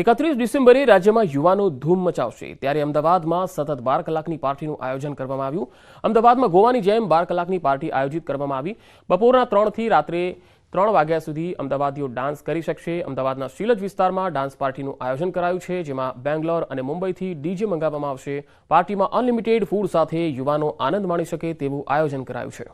એકત્રીસ ડિસેમ્બરે રાજ્યમાં યુવાનો ધૂમ મચાવશે. ત્યારે અમદાવાદમાં સતત બાર કલાકની પાર્ટીનું આયોજન કરવામાં આવ્યું. અમદાવાદમાં ગોવાની જેમ બાર કલાકની પાર્ટી આયોજિત કરવામાં આવી. બપોરના ત્રણથી રાત્રે ત્રણ વાગ્યા સુધી અમદાવાદીઓ ડાન્સ કરી શકશે. અમદાવાદના શીલજ વિસ્તારમાં ડાન્સ પાર્ટીનું આયોજન કરાયું છે, જેમાં બેંગ્લોર અને મુંબઈથી ડીજે મંગાવવામાં આવશે. પાર્ટીમાં અનલિમિટેડ ફૂડ સાથે યુવાનો આનંદ માણી શકે તેવું આયોજન કરાયું છે.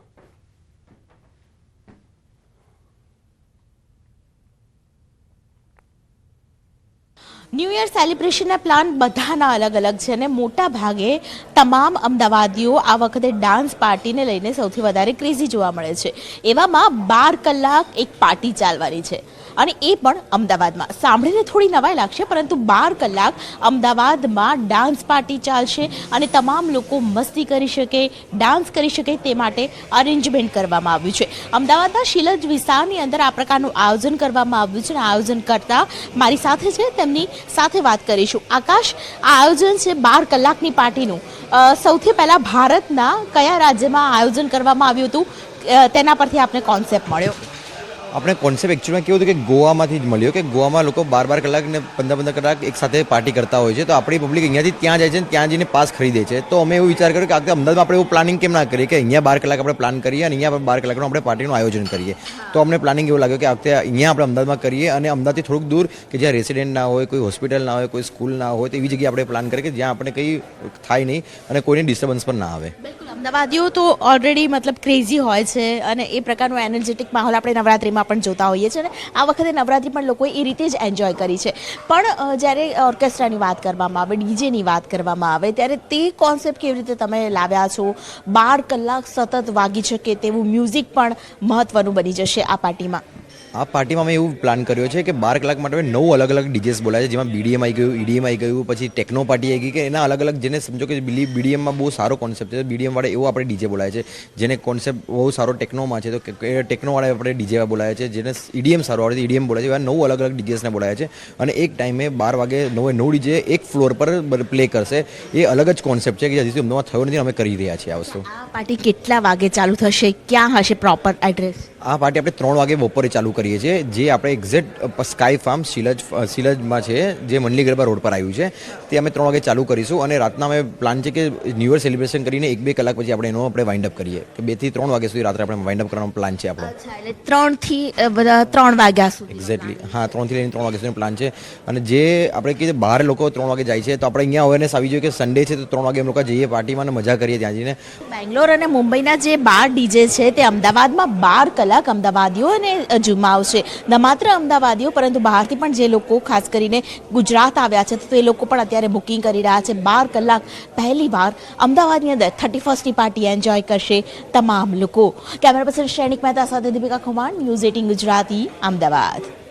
ન્યૂ ઇયર સેલિબ્રેશનના પ્લાન બધાના અલગ અલગ છે અને મોટા ભાગે તમામ અમદાવાદીઓ આ વખતે ડાન્સ પાર્ટીને લઈને સૌથી વધારે ક્રેઝી જોવા મળે છે. એવામાં બાર કલાક એક પાર્ટી ચાલવાની છે. અને એ પણ અમદાવાદમાં. સાંભળીને થોડી નવાઈ લાગશે, પરંતુ બાર કલાક અમદાવાદમાં ડાન્સ પાર્ટી ચાલશે અને તમામ લોકો મસ્તી કરી શકે ડાન્સ કરી શકે તે માટે અરેન્જમેન્ટ કરવામાં આવ્યું છે. અમદાવાદના શિલજ વિસ્તારની અંદર આ પ્રકારનું આયોજન કરવામાં આવ્યું છે અને આયોજન કરતા મારી સાથે છે તેમની સાથે વાત કરીશું. આકાશ, આ આયોજન છે બાર કલાકની પાર્ટીનું. સૌથી પહેલાં ભારતના કયા રાજ્યમાં આયોજન કરવામાં આવ્યું હતું? તેના પરથી આપને કોન્સેપ્ટ મળ્યો. આપણે કોન્સેપ્ટ એકચ્યુઅલમાં કેવું હતું કે ગોવામાંથી જ મળ્યો કે ગોવામાં લોકો બાર બાર કલાક ને પંદર પંદર કલાક એક સાથે પાર્ટી કરતા હોય છે. તો આપણી પબ્લિક અહીંયાથી ત્યાં જાય છે ને ત્યાં જઈને પાસ ખરીદે છે. તો અમે એવું વિચાર કર્યો કે આગળ અમદાવાદમાં આપણે એવું પ્લાનિંગ કેમ ના કરીએ કે અહીંયા બાર કલાક આપણે પ્લાન કરીએ અને અહીંયા બાર કલાકનું આપણે પાર્ટીનું આયોજન કરીએ. તો અમને પ્લાનિંગ એવું લાગ્યું કે આ વખતે અહીંયા આપણે અમદાવાદમાં કરીએ અને અમદાવાદથી થોડુંક દૂર કે જ્યાં રેસિડેન્ટ ના હોય કોઈ હોસ્પિટલ ના હોય કોઈ સ્કૂલ ના હોય તો એવી જગ્યાએ આપણે પ્લાન કરીએ કે જ્યાં આપણે કંઈ થાય નહીં અને કોઈને ડિસ્ટર્બન્સ પણ ના આવે. અમદાવાદીઓ તો ઓલરેડી મતલબ ક્રેઝી હોય છે અને એ પ્રકારનો એનર્જેટિક માહોલ આપણે નવરાત્રિમાં પણ જોતા હોઈએ છીએ અને આ વખતે નવરાત્રિ પણ લોકોએ એ રીતે જ એન્જોય કરી છે. પણ જ્યારે ઓર્કેસ્ટ્રાની વાત કરવામાં આવે ડીજેની વાત કરવામાં આવે, ત્યારે તે કોન્સેપ્ટ કેવી રીતે તમે લાવ્યા છો? બાર કલાક સતત વાગી શકે તેવું મ્યુઝિક પણ મહત્વનું બની જશે આ પાર્ટીમાં. આ પાર્ટીમાં અમે એવું પ્લાન કર્યો છે કે બાર કલાક માટે નવ અલગ અલગ ડીજેસ બોલાય છે. જેમાં બીડીએમ આવી ગયું ઈડીએમ આવી ગયું પછી ટેકનો પાર્ટી આવી ગઈ કે એના અલગ અલગ જેને સમજો કે બીડીએમમાં બહુ સારો કોન્સેપ્ટ છે. બીડીએમ વાળા એવો આપણે ડીજે બોલાય છે જેને કોન્સેપ્ટ બહુ સારો ટેકનોમાં છે. તો ટેકનોવાળા આપણે ડીજે બોલાય છે જેને ઈડીએમ સારો આવડે છે ઈડીએમ બોલાય છે એવા નવ અલગ અલગ ડીજેસને બોલાય છે. અને એક ટાઈમે બાર વાગે નવે નવ ડીજે એક ફ્લોર પર પ્લે કરશે. એ અલગ જ કોન્સેપ્ટ છે કે હજી સુધી અમદાવાદ થયો નથી અમે કરી રહ્યા છીએ આ વસ્તુ. આ પાર્ટી કેટલા વાગે ચાલુ થશે? ક્યાં હશે પ્રોપર એડ્રેસ આ પાર્ટી આપણે ત્રણ વાગે બપોરે ચાલુ કરીએ છીએ જે આપણે એક્ઝેક્ટ સ્કાય ફાર્મ શિલજ શિલજમાં છે જે મંડલી ગરબા રોડ પર આવ્યું છે. તે અમે ત્રણ વાગે ચાલુ કરીશું અને રાતના અમે પ્લાન છે કે ન્યૂ યર સેલિબ્રેશન કરીને એક બે કલાક પછી આપણે એનો આપણે વાઇન્ડ અપ કરીએ. કે બેથી ત્રણ વાગ્યા સુધી રાત્રે આપણે વાઇન્ડ અપ કરવાનો પ્લાન છે આપણો. એટલે ત્રણથી બધા ત્રણ વાગ્યા સુધી એક્ઝેક્ટલી હા ત્રણથી લઈને ત્રણ વાગ્યા સુધીનો પ્લાન છે. અને જે આપણે કહીએ બહાર લોકો ત્રણ વાગે જાય છે તો આપણે અહીંયા અવેરનેસ આવી જોઈએ કે સન્ડે છે તો ત્રણ વાગે અમે લોકો જઈએ પાર્ટીમાં અને મજા કરીએ ત્યાં જઈને. બેંગ્લોર અને મુંબઈના જે બાર ડીજે છે તે અમદાવાદમાં બાર કલાક અમદાવાદીઓને જુમાવશે ન માત્ર અમદાવાદીઓ, પરંતુ બહારથી પણ જે લોકો ખાસ કરીને ગુજરાત આવ્યા છે, તો એ લોકો પણ અત્યારે બુકિંગ કરી રહ્યા છે. બાર કલાક પહેલી વાર અમદાવાદની અંદર થર્ટી ફર્સ્ટની પાર્ટી એન્જોય કરશે તમામ લોકો. કેમેરા પર્સન શ્રેણિક મહેતા સાથે દીપિકા ખુમાણ ન્યૂઝ એટીન ગુજરાતી, અમદાવાદ.